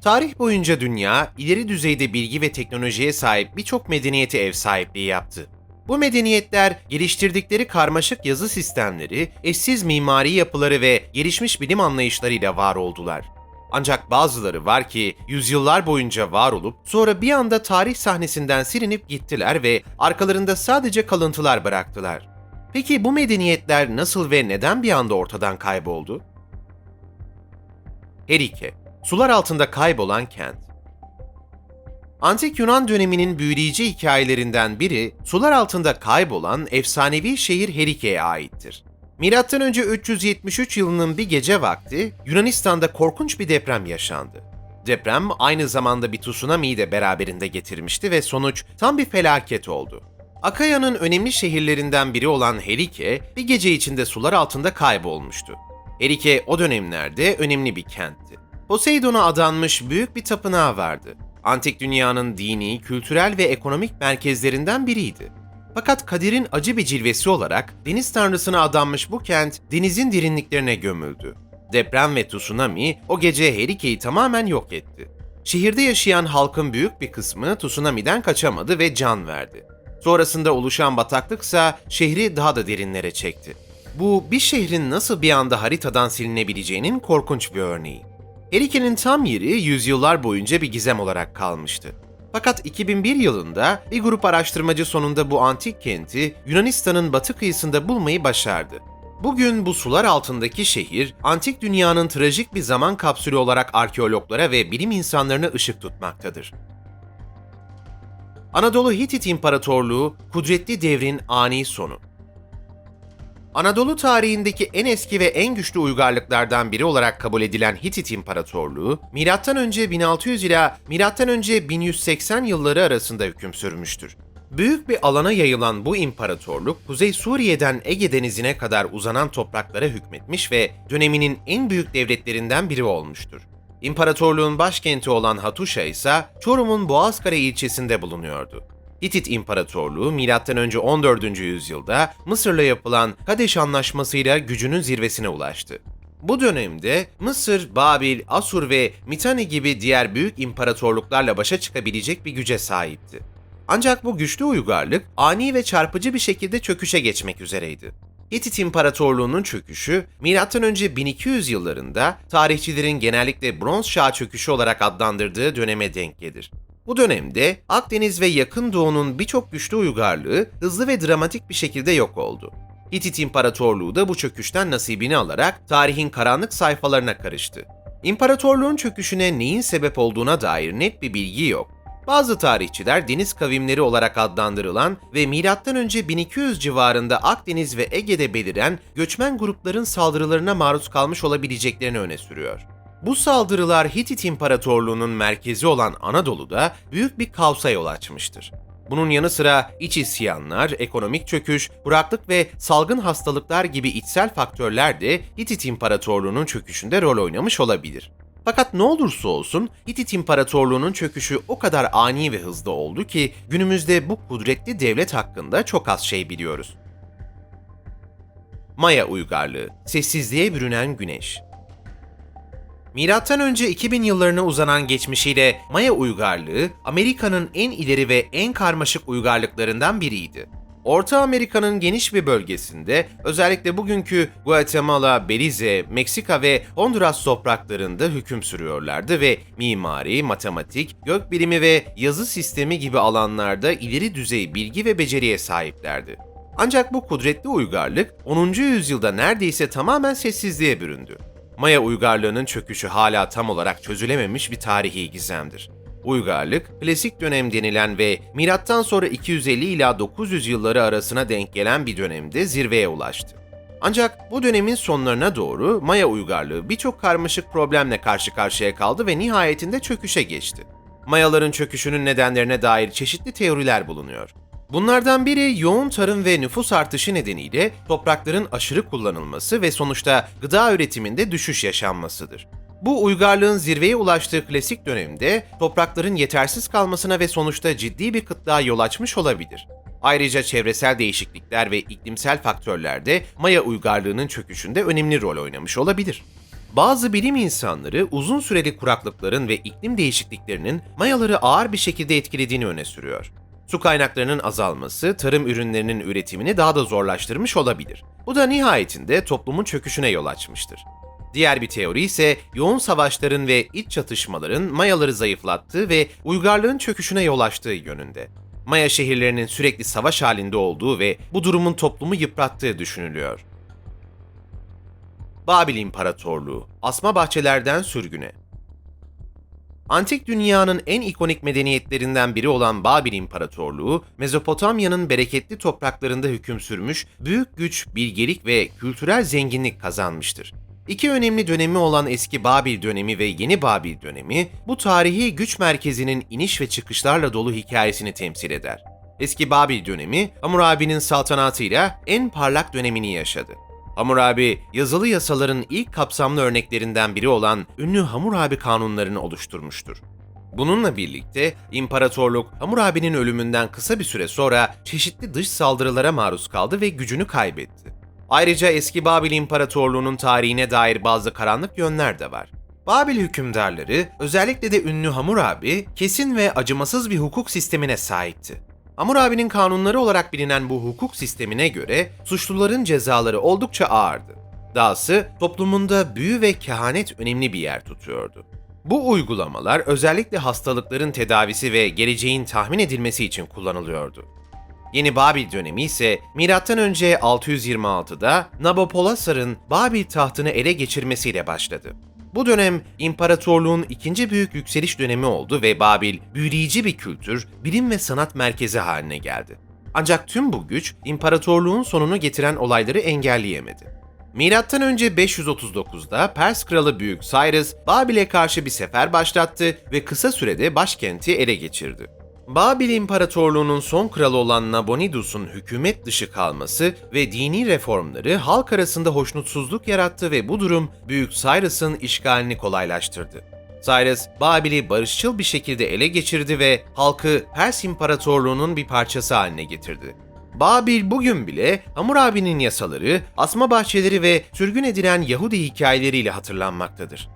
Tarih boyunca dünya, ileri düzeyde bilgi ve teknolojiye sahip birçok medeniyete ev sahipliği yaptı. Bu medeniyetler geliştirdikleri karmaşık yazı sistemleri, eşsiz mimari yapıları ve gelişmiş bilim anlayışlarıyla var oldular. Ancak bazıları var ki yüzyıllar boyunca var olup sonra bir anda tarih sahnesinden silinip gittiler ve arkalarında sadece kalıntılar bıraktılar. Peki bu medeniyetler nasıl ve neden bir anda ortadan kayboldu? Herike, sular altında kaybolan kent. Antik Yunan döneminin büyüleyici hikayelerinden biri, sular altında kaybolan efsanevi şehir Herike'ye aittir. Milattan önce 373 yılının bir gece vakti Yunanistan'da korkunç bir deprem yaşandı. Deprem aynı zamanda bir tsunami'yi de beraberinde getirmişti ve sonuç tam bir felaket oldu. Akaya'nın önemli şehirlerinden biri olan Herike bir gece içinde sular altında kaybolmuştu. Herike o dönemlerde önemli bir kentti. Poseidon'a adanmış büyük bir tapınağı vardı. Antik dünyanın dini, kültürel ve ekonomik merkezlerinden biriydi. Fakat kaderin acı bir cilvesi olarak deniz tanrısına adanmış bu kent denizin derinliklerine gömüldü. Deprem ve tsunami o gece Herike'yi tamamen yok etti. Şehirde yaşayan halkın büyük bir kısmı tsunami'den kaçamadı ve can verdi. Sonrasında oluşan bataklıksa şehri daha da derinlere çekti. Bu bir şehrin nasıl bir anda haritadan silinebileceğinin korkunç bir örneği. Herike'nin tam yeri yüzyıllar boyunca bir gizem olarak kalmıştı. Fakat 2001 yılında bir grup araştırmacı sonunda bu antik kenti Yunanistan'ın batı kıyısında bulmayı başardı. Bugün bu sular altındaki şehir, antik dünyanın trajik bir zaman kapsülü olarak arkeologlara ve bilim insanlarına ışık tutmaktadır. Anadolu Hitit İmparatorluğu, kudretli devrin ani sonu. Anadolu tarihindeki en eski ve en güçlü uygarlıklardan biri olarak kabul edilen Hitit İmparatorluğu, M.Ö. 1600 ila M.Ö. 1180 yılları arasında hüküm sürmüştür. Büyük bir alana yayılan bu imparatorluk, Kuzey Suriye'den Ege Denizi'ne kadar uzanan topraklara hükmetmiş ve döneminin en büyük devletlerinden biri olmuştur. İmparatorluğun başkenti olan Hatuşa ise Çorum'un Boğazkare ilçesinde bulunuyordu. Hitit İmparatorluğu M.Ö. 14. yüzyılda Mısır'la yapılan Kadeş Anlaşması'yla gücünün zirvesine ulaştı. Bu dönemde Mısır, Babil, Asur ve Mitani gibi diğer büyük imparatorluklarla başa çıkabilecek bir güce sahipti. Ancak bu güçlü uygarlık ani ve çarpıcı bir şekilde çöküşe geçmek üzereydi. Hitit İmparatorluğu'nun çöküşü, M.Ö. 1200 yıllarında tarihçilerin genellikle Bronz Çağ çöküşü olarak adlandırdığı döneme denk gelir. Bu dönemde Akdeniz ve Yakın Doğu'nun birçok güçlü uygarlığı hızlı ve dramatik bir şekilde yok oldu. Hitit İmparatorluğu da bu çöküşten nasibini alarak tarihin karanlık sayfalarına karıştı. İmparatorluğun çöküşüne neyin sebep olduğuna dair net bir bilgi yok. Bazı tarihçiler deniz kavimleri olarak adlandırılan ve M.Ö. 1200 civarında Akdeniz ve Ege'de beliren göçmen grupların saldırılarına maruz kalmış olabileceklerini öne sürüyor. Bu saldırılar Hitit İmparatorluğu'nun merkezi olan Anadolu'da büyük bir kaosa yol açmıştır. Bunun yanı sıra iç isyanlar, ekonomik çöküş, kuraklık ve salgın hastalıklar gibi içsel faktörler de Hitit İmparatorluğu'nun çöküşünde rol oynamış olabilir. Fakat ne olursa olsun Hitit İmparatorluğu'nun çöküşü o kadar ani ve hızlı oldu ki günümüzde bu kudretli devlet hakkında çok az şey biliyoruz. Maya uygarlığı, sessizliğe bürünen güneş. Milattan önce 2000 yıllarına uzanan geçmişiyle Maya uygarlığı Amerika'nın en ileri ve en karmaşık uygarlıklarından biriydi. Orta Amerika'nın geniş bir bölgesinde, özellikle bugünkü Guatemala, Belize, Meksika ve Honduras topraklarında hüküm sürüyorlardı ve mimari, matematik, gökbilimi ve yazı sistemi gibi alanlarda ileri düzey bilgi ve beceriye sahiplerdi. Ancak bu kudretli uygarlık 10. yüzyılda neredeyse tamamen sessizliğe büründü. Maya uygarlığının çöküşü hala tam olarak çözülememiş bir tarihi gizemdir. Uygarlık, klasik dönem denilen ve milattan sonra 250 ila 900 yılları arasına denk gelen bir dönemde zirveye ulaştı. Ancak bu dönemin sonlarına doğru Maya uygarlığı birçok karmaşık problemle karşı karşıya kaldı ve nihayetinde çöküşe geçti. Mayaların çöküşünün nedenlerine dair çeşitli teoriler bulunuyor. Bunlardan biri yoğun tarım ve nüfus artışı nedeniyle toprakların aşırı kullanılması ve sonuçta gıda üretiminde düşüş yaşanmasıdır. Bu uygarlığın zirveye ulaştığı klasik dönemde toprakların yetersiz kalmasına ve sonuçta ciddi bir kıtlığa yol açmış olabilir. Ayrıca çevresel değişiklikler ve iklimsel faktörler de Maya uygarlığının çöküşünde önemli rol oynamış olabilir. Bazı bilim insanları uzun süreli kuraklıkların ve iklim değişikliklerinin Mayaları ağır bir şekilde etkilediğini öne sürüyor. Su kaynaklarının azalması tarım ürünlerinin üretimini daha da zorlaştırmış olabilir. Bu da nihayetinde toplumun çöküşüne yol açmıştır. Diğer bir teori ise yoğun savaşların ve iç çatışmaların Mayaları zayıflattığı ve uygarlığın çöküşüne yol açtığı yönünde. Maya şehirlerinin sürekli savaş halinde olduğu ve bu durumun toplumu yıprattığı düşünülüyor. Babil İmparatorluğu, asma bahçelerden sürgüne. Antik dünyanın en ikonik medeniyetlerinden biri olan Babil İmparatorluğu, Mezopotamya'nın bereketli topraklarında hüküm sürmüş, büyük güç, bilgelik ve kültürel zenginlik kazanmıştır. İki önemli dönemi olan eski Babil dönemi ve yeni Babil dönemi, bu tarihi güç merkezinin iniş ve çıkışlarla dolu hikayesini temsil eder. Eski Babil dönemi, Hammurabi'nin saltanatıyla en parlak dönemini yaşadı. Hammurabi, yazılı yasaların ilk kapsamlı örneklerinden biri olan ünlü Hammurabi kanunlarını oluşturmuştur. Bununla birlikte imparatorluk Hammurabi'nin ölümünden kısa bir süre sonra çeşitli dış saldırılara maruz kaldı ve gücünü kaybetti. Ayrıca eski Babil İmparatorluğu'nun tarihine dair bazı karanlık yönler de var. Babil hükümdarları, özellikle de ünlü Hammurabi, kesin ve acımasız bir hukuk sistemine sahipti. Hammurabi'nin kanunları olarak bilinen bu hukuk sistemine göre suçluların cezaları oldukça ağırdı. Dahası toplumunda büyü ve kehanet önemli bir yer tutuyordu. Bu uygulamalar özellikle hastalıkların tedavisi ve geleceğin tahmin edilmesi için kullanılıyordu. Yeni Babil dönemi ise M.Ö. 626'da Nabopolassar'ın Babil tahtını ele geçirmesiyle başladı. Bu dönem imparatorluğun ikinci büyük yükseliş dönemi oldu ve Babil büyüleyici bir kültür, bilim ve sanat merkezi haline geldi. Ancak tüm bu güç imparatorluğun sonunu getiren olayları engelleyemedi. Milattan önce 539'da Pers kralı Büyük Cyrus Babil'e karşı bir sefer başlattı ve kısa sürede başkenti ele geçirdi. Babil İmparatorluğu'nun son kralı olan Nabonidus'un hükümet dışı kalması ve dini reformları halk arasında hoşnutsuzluk yarattı ve bu durum Büyük Cyrus'ın işgalini kolaylaştırdı. Cyrus, Babil'i barışçıl bir şekilde ele geçirdi ve halkı Pers İmparatorluğu'nun bir parçası haline getirdi. Babil bugün bile Hammurabi'nin yasaları, asma bahçeleri ve sürgün edilen Yahudi hikayeleriyle hatırlanmaktadır.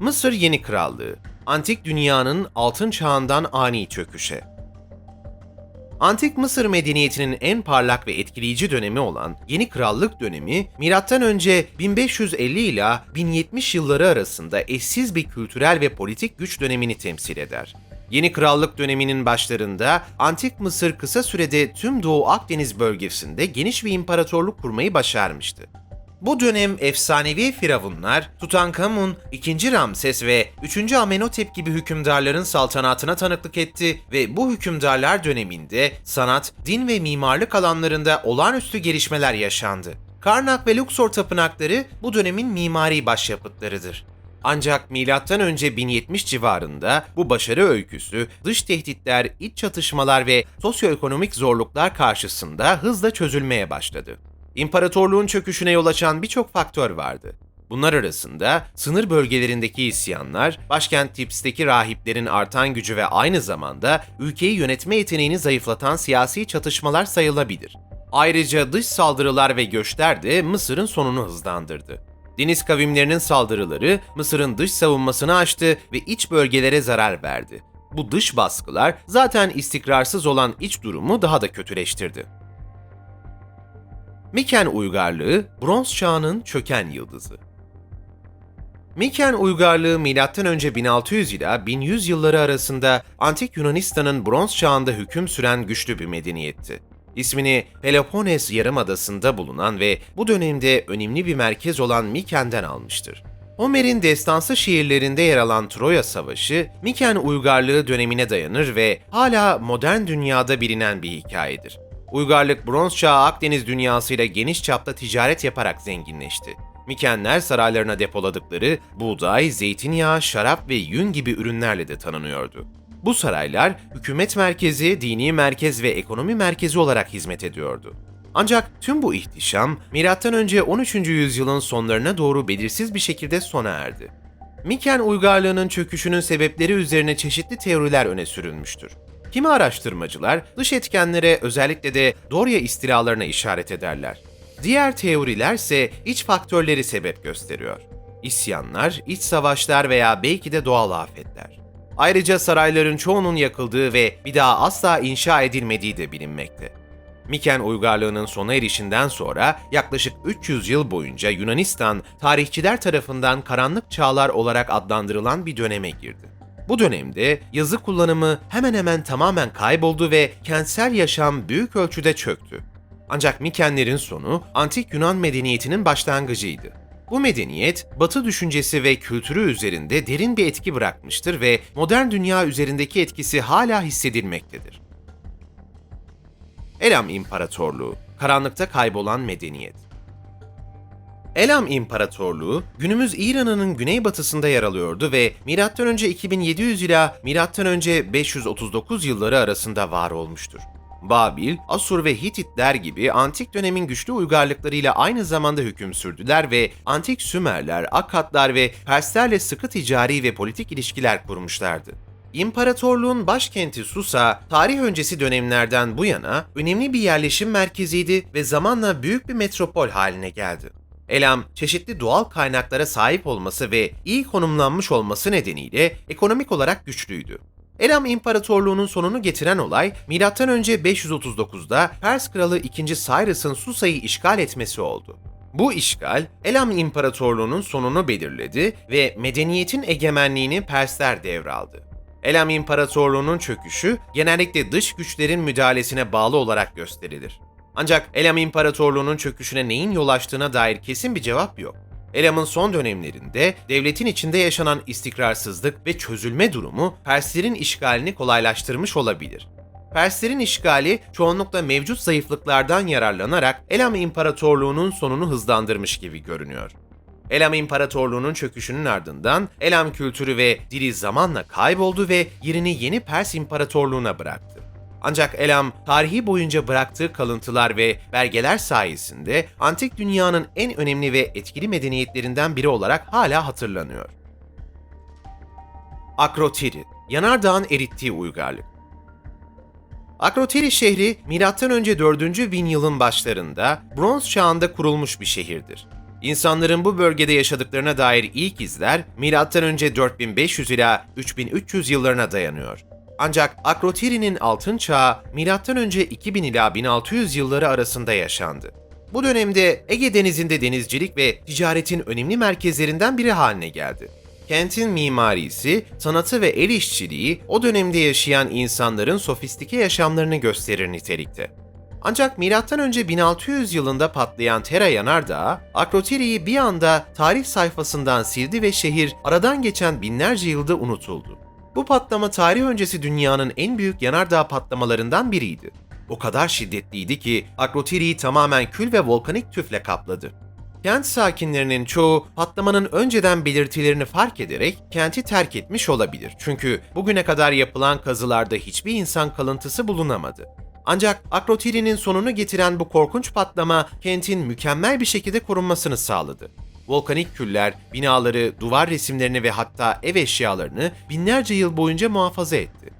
Mısır Yeni Krallığı Antik dünyanın altın çağından ani çöküşe. Antik Mısır medeniyetinin en parlak ve etkileyici dönemi olan Yeni Krallık dönemi, M.Ö. 1550 ila 1070 yılları arasında eşsiz bir kültürel ve politik güç dönemini temsil eder. Yeni Krallık döneminin başlarında Antik Mısır kısa sürede tüm Doğu Akdeniz bölgesinde geniş bir imparatorluk kurmayı başarmıştı. Bu dönem efsanevi firavunlar Tutankamun, 2. Ramses ve 3. Amenhotep gibi hükümdarların saltanatına tanıklık etti ve bu hükümdarlar döneminde sanat, din ve mimarlık alanlarında olağanüstü gelişmeler yaşandı. Karnak ve Luxor tapınakları bu dönemin mimari başyapıtlarıdır. Ancak M.Ö. 1070 civarında bu başarı öyküsü dış tehditler, iç çatışmalar ve sosyoekonomik zorluklar karşısında hızla çözülmeye başladı. İmparatorluğun çöküşüne yol açan birçok faktör vardı. Bunlar arasında sınır bölgelerindeki isyanlar, başkent Tips'teki rahiplerin artan gücü ve aynı zamanda ülkeyi yönetme yeteneğini zayıflatan siyasi çatışmalar sayılabilir. Ayrıca dış saldırılar ve göçler de Mısır'ın sonunu hızlandırdı. Deniz kavimlerinin saldırıları Mısır'ın dış savunmasını aştı ve iç bölgelere zarar verdi. Bu dış baskılar zaten istikrarsız olan iç durumu daha da kötüleştirdi. Miken uygarlığı Bronz Çağı'nın çöken yıldızı. Miken uygarlığı M.Ö. 1600 ila 1100 yılları arasında Antik Yunanistan'ın Bronz Çağı'nda hüküm süren güçlü bir medeniyetti. İsmini Peloponnes Yarımadası'nda bulunan ve bu dönemde önemli bir merkez olan Miken'den almıştır. Homer'in destansı şiirlerinde yer alan Troya Savaşı, Miken uygarlığı dönemine dayanır ve hala modern dünyada bilinen bir hikayedir. Uygarlık Bronz Çağı Akdeniz dünyasıyla geniş çapta ticaret yaparak zenginleşti. Mikenler saraylarına depoladıkları buğday, zeytinyağı, şarap ve yün gibi ürünlerle de tanınıyordu. Bu saraylar hükümet merkezi, dini merkez ve ekonomi merkezi olarak hizmet ediyordu. Ancak tüm bu ihtişam M.Ö. 13. yüzyılın sonlarına doğru belirsiz bir şekilde sona erdi. Miken uygarlığının çöküşünün sebepleri üzerine çeşitli teoriler öne sürülmüştür. Kimi araştırmacılar dış etkenlere özellikle de Dorya istilalarına işaret ederler. Diğer teorilerse iç faktörleri sebep gösteriyor. İsyanlar, iç savaşlar veya belki de doğal afetler. Ayrıca sarayların çoğunun yakıldığı ve bir daha asla inşa edilmediği de bilinmekte. Miken uygarlığının sona erişinden sonra yaklaşık 300 yıl boyunca Yunanistan, tarihçiler tarafından karanlık çağlar olarak adlandırılan bir döneme girdi. Bu dönemde yazı kullanımı hemen hemen tamamen kayboldu ve kentsel yaşam büyük ölçüde çöktü. Ancak Mikenlerin sonu antik Yunan medeniyetinin başlangıcıydı. Bu medeniyet, Batı düşüncesi ve kültürü üzerinde derin bir etki bırakmıştır ve modern dünya üzerindeki etkisi hala hissedilmektedir. Elam İmparatorluğu, karanlıkta kaybolan medeniyet. Elam İmparatorluğu, günümüz İran'ın güneybatısında yer alıyordu ve M.Ö. 2700 ila M.Ö. 539 yılları arasında var olmuştur. Babil, Asur ve Hititler gibi antik dönemin güçlü uygarlıklarıyla aynı zamanda hüküm sürdüler ve antik Sümerler, Akkadlar ve Perslerle sıkı ticari ve politik ilişkiler kurmuşlardı. İmparatorluğun başkenti Susa, tarih öncesi dönemlerden bu yana önemli bir yerleşim merkeziydi ve zamanla büyük bir metropol haline geldi. Elam, çeşitli doğal kaynaklara sahip olması ve iyi konumlanmış olması nedeniyle ekonomik olarak güçlüydü. Elam İmparatorluğu'nun sonunu getiren olay, M.Ö. 539'da Pers Kralı II. Cyrus'ın Susa'yı işgal etmesi oldu. Bu işgal, Elam İmparatorluğu'nun sonunu belirledi ve medeniyetin egemenliğini Persler devraldı. Elam İmparatorluğu'nun çöküşü genellikle dış güçlerin müdahalesine bağlı olarak gösterilir. Ancak Elam İmparatorluğu'nun çöküşüne neyin yol açtığına dair kesin bir cevap yok. Elam'ın son dönemlerinde devletin içinde yaşanan istikrarsızlık ve çözülme durumu Perslerin işgalini kolaylaştırmış olabilir. Perslerin işgali çoğunlukla mevcut zayıflıklardan yararlanarak Elam İmparatorluğu'nun sonunu hızlandırmış gibi görünüyor. Elam İmparatorluğu'nun çöküşünün ardından Elam kültürü ve dili zamanla kayboldu ve yerini yeni Pers İmparatorluğu'na bıraktı. Ancak Elam, tarihi boyunca bıraktığı kalıntılar ve belgeler sayesinde antik dünyanın en önemli ve etkili medeniyetlerinden biri olarak hala hatırlanıyor. Akrotiri, yanardağın erittiği uygarlık. Akrotiri şehri M.Ö. 4. bin yılın başlarında Bronz çağında kurulmuş bir şehirdir. İnsanların bu bölgede yaşadıklarına dair ilk izler M.Ö. 4500 ila 3300 yıllarına dayanıyor. Ancak Akrotiri'nin altın çağı M.Ö. 2000 ila 1600 yılları arasında yaşandı. Bu dönemde Ege Denizi'nde denizcilik ve ticaretin önemli merkezlerinden biri haline geldi. Kentin mimarisi, sanatı ve el işçiliği o dönemde yaşayan insanların sofistike yaşamlarını gösterir nitelikte. Ancak M.Ö. 1600 yılında patlayan Tera yanardağı, Akrotiri'yi bir anda tarih sayfasından sildi ve şehir aradan geçen binlerce yılda unutuldu. Bu patlama tarih öncesi dünyanın en büyük yanardağ patlamalarından biriydi. O kadar şiddetliydi ki Akrotiri'yi tamamen kül ve volkanik tüfle kapladı. Kent sakinlerinin çoğu patlamanın önceden belirtilerini fark ederek kenti terk etmiş olabilir. Çünkü bugüne kadar yapılan kazılarda hiçbir insan kalıntısı bulunamadı. Ancak Akrotiri'nin sonunu getiren bu korkunç patlama kentin mükemmel bir şekilde korunmasını sağladı. Volkanik küller binaları, duvar resimlerini ve hatta ev eşyalarını binlerce yıl boyunca muhafaza etti.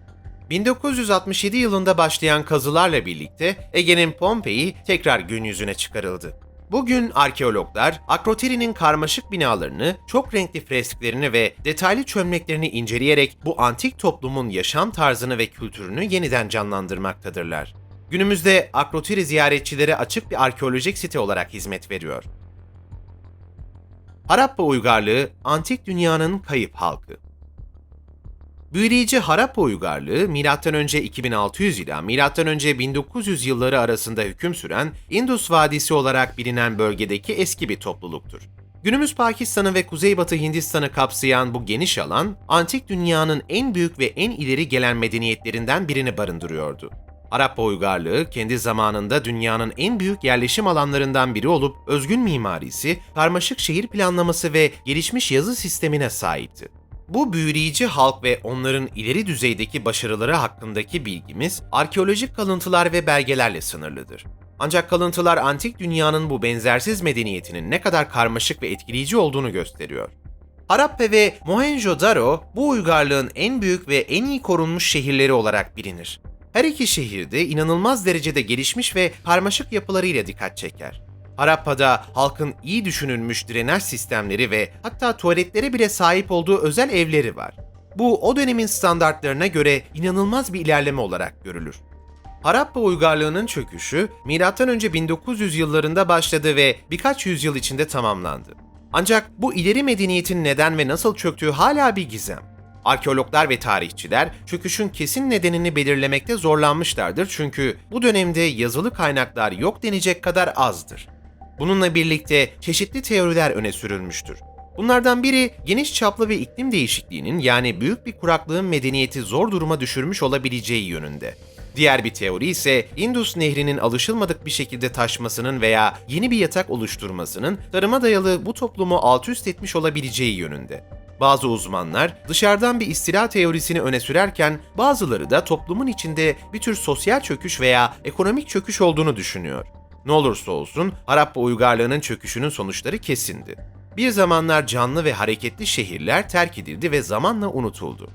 1967 yılında başlayan kazılarla birlikte Ege'nin Pompei tekrar gün yüzüne çıkarıldı. Bugün arkeologlar Akrotiri'nin karmaşık binalarını, çok renkli fresklerini ve detaylı çömleklerini inceleyerek bu antik toplumun yaşam tarzını ve kültürünü yeniden canlandırmaktadırlar. Günümüzde Akrotiri ziyaretçilere açık bir arkeolojik site olarak hizmet veriyor. Harappa uygarlığı, antik dünyanın kayıp halkı. Büyüleyici Harappa uygarlığı M.Ö. 2600 ila M.Ö. 1900 yılları arasında hüküm süren Indus Vadisi olarak bilinen bölgedeki eski bir topluluktur. Günümüz Pakistan'ı ve Kuzeybatı Hindistan'ı kapsayan bu geniş alan, antik dünyanın en büyük ve en ileri gelen medeniyetlerinden birini barındırıyordu. Harappa uygarlığı kendi zamanında dünyanın en büyük yerleşim alanlarından biri olup özgün mimarisi, karmaşık şehir planlaması ve gelişmiş yazı sistemine sahipti. Bu büyüleyici halk ve onların ileri düzeydeki başarıları hakkındaki bilgimiz arkeolojik kalıntılar ve belgelerle sınırlıdır. Ancak kalıntılar antik dünyanın bu benzersiz medeniyetinin ne kadar karmaşık ve etkileyici olduğunu gösteriyor. Harappa ve Mohenjo-Daro bu uygarlığın en büyük ve en iyi korunmuş şehirleri olarak bilinir. Her iki şehirde inanılmaz derecede gelişmiş ve karmaşık yapılarıyla dikkat çeker. Harappa'da halkın iyi düşünülmüş drenaj sistemleri ve hatta tuvaletlere bile sahip olduğu özel evleri var. Bu o dönemin standartlarına göre inanılmaz bir ilerleme olarak görülür. Harappa uygarlığının çöküşü M.Ö. 1900 yıllarında başladı ve birkaç yüzyıl içinde tamamlandı. Ancak bu ileri medeniyetin neden ve nasıl çöktüğü hala bir gizem. Arkeologlar ve tarihçiler çöküşün kesin nedenini belirlemekte zorlanmışlardır çünkü bu dönemde yazılı kaynaklar yok denecek kadar azdır. Bununla birlikte çeşitli teoriler öne sürülmüştür. Bunlardan biri geniş çaplı bir iklim değişikliğinin yani büyük bir kuraklığın medeniyeti zor duruma düşürmüş olabileceği yönünde. Diğer bir teori ise Indus Nehri'nin alışılmadık bir şekilde taşmasının veya yeni bir yatak oluşturmasının tarıma dayalı bu toplumu alt üst etmiş olabileceği yönünde. Bazı uzmanlar dışarıdan bir istila teorisini öne sürerken bazıları da toplumun içinde bir tür sosyal çöküş veya ekonomik çöküş olduğunu düşünüyor. Ne olursa olsun Harappa uygarlığının çöküşünün sonuçları kesindi. Bir zamanlar canlı ve hareketli şehirler terk edildi ve zamanla unutuldu.